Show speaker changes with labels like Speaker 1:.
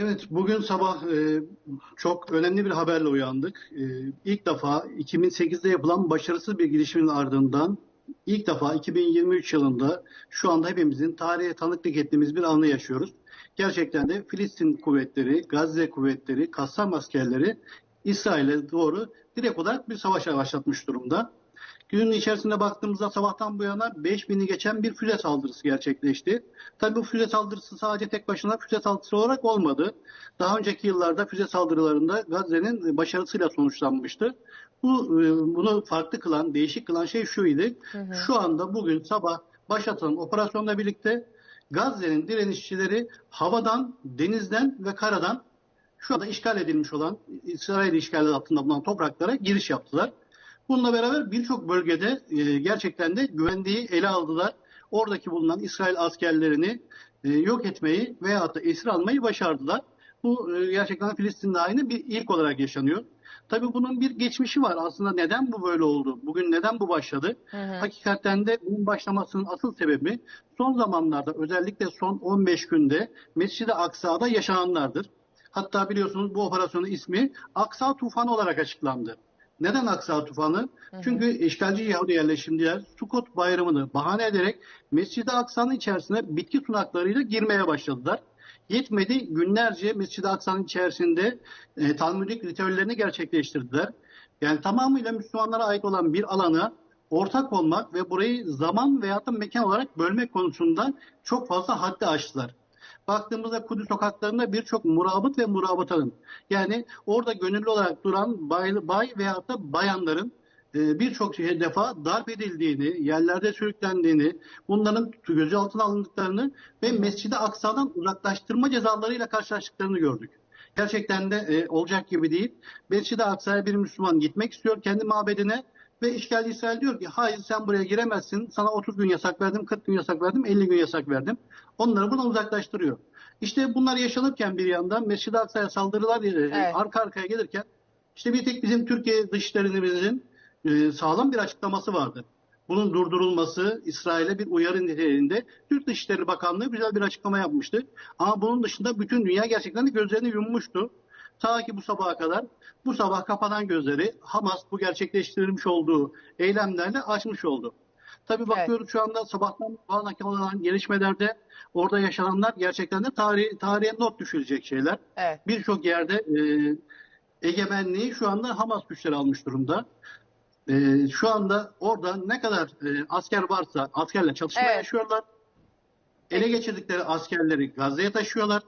Speaker 1: Evet, bugün sabah e, çok önemli bir haberle uyandık. E, ilk defa 2008'de yapılan başarısız bir girişimin ardından ilk defa 2023 yılında şu anda hepimizin tarihe tanıklık ettiğimiz bir anı yaşıyoruz. Gerçekten de Filistin kuvvetleri, Gazze kuvvetleri, Kassam askerleri İsrail'e doğru direkt olarak bir savaş başlatmış durumda. Günün içerisinde baktığımızda sabahtan bu yana 5000'i geçen bir füze saldırısı gerçekleşti. Tabii bu füze saldırısı sadece tek başına füze saldırısı olarak olmadı. Daha önceki yıllarda füze saldırılarında Gazze'nin başarısıyla sonuçlanmıştı. Bu e, bunu farklı kılan, değişik kılan şey şuydu. Hı hı. Şu anda bugün sabah başlatılan operasyonla birlikte Gazze'nin direnişçileri havadan, denizden ve karadan şu anda işgal edilmiş olan İsrail işgali altında bulunan topraklara giriş yaptılar. Bununla beraber birçok bölgede e, gerçekten de güvenliği ele aldılar. Oradaki bulunan İsrail askerlerini e, yok etmeyi veya da esir almayı başardılar. Bu e, gerçekten Filistin'de aynı bir ilk olarak yaşanıyor. Tabii bunun bir geçmişi var. Aslında neden bu böyle oldu? Bugün neden bu başladı? Hı hı. Hakikaten de bunun başlamasının asıl sebebi son zamanlarda özellikle son 15 günde Mescid-i Aksa'da yaşananlardır. Hatta biliyorsunuz bu operasyonun ismi Aksa Tufanı olarak açıklandı. Neden Aksa tufanı? Hı hı. Çünkü işgalci Yahudi yerleşimciler Sukot bayramını bahane ederek Mescid-i Aksa'nın içerisine bitki sunaklarıyla girmeye başladılar. Yetmedi günlerce Mescid-i Aksa'nın içerisinde e, Talmudik ritüellerini gerçekleştirdiler. Yani tamamıyla Müslümanlara ait olan bir alana ortak olmak ve burayı zaman veya da mekan olarak bölmek konusunda çok fazla haddi aştılar baktığımızda Kudüs sokaklarında birçok murabıt ve murabıtanın yani orada gönüllü olarak duran bay, bay veya da bayanların e, birçok defa darp edildiğini, yerlerde sürüklendiğini, bunların gözaltına alındıklarını ve Mescid-i Aksa'dan uzaklaştırma cezalarıyla karşılaştıklarını gördük. Gerçekten de e, olacak gibi değil. Mescid-i Aksa'ya bir Müslüman gitmek istiyor kendi mabedine ve işgalci İsrail diyor ki hayır sen buraya giremezsin. Sana 30 gün yasak verdim, 40 gün yasak verdim, 50 gün yasak verdim. Onları buradan uzaklaştırıyor. İşte bunlar yaşanırken bir yandan Mescid-i Aksa'ya saldırılar e, evet. arka arkaya gelirken işte bir tek bizim Türkiye dışişlerimizin e, sağlam bir açıklaması vardı. Bunun durdurulması İsrail'e bir uyarı niteliğinde Türk Dışişleri Bakanlığı güzel bir açıklama yapmıştı. Ama bunun dışında bütün dünya gerçekten de gözlerini yummuştu. Ta ki bu sabaha kadar bu sabah kapanan gözleri Hamas bu gerçekleştirilmiş olduğu eylemlerle açmış oldu. Tabi bakıyoruz evet. şu anda sabahtan olan gelişmelerde orada yaşananlar gerçekten de tarih, tarihe not düşülecek şeyler. Evet. Birçok yerde e, egemenliği şu anda Hamas güçleri almış durumda. E, şu anda orada ne kadar e, asker varsa askerle çatışma evet. yaşıyorlar. Ele geçirdikleri askerleri Gazze'ye taşıyorlar.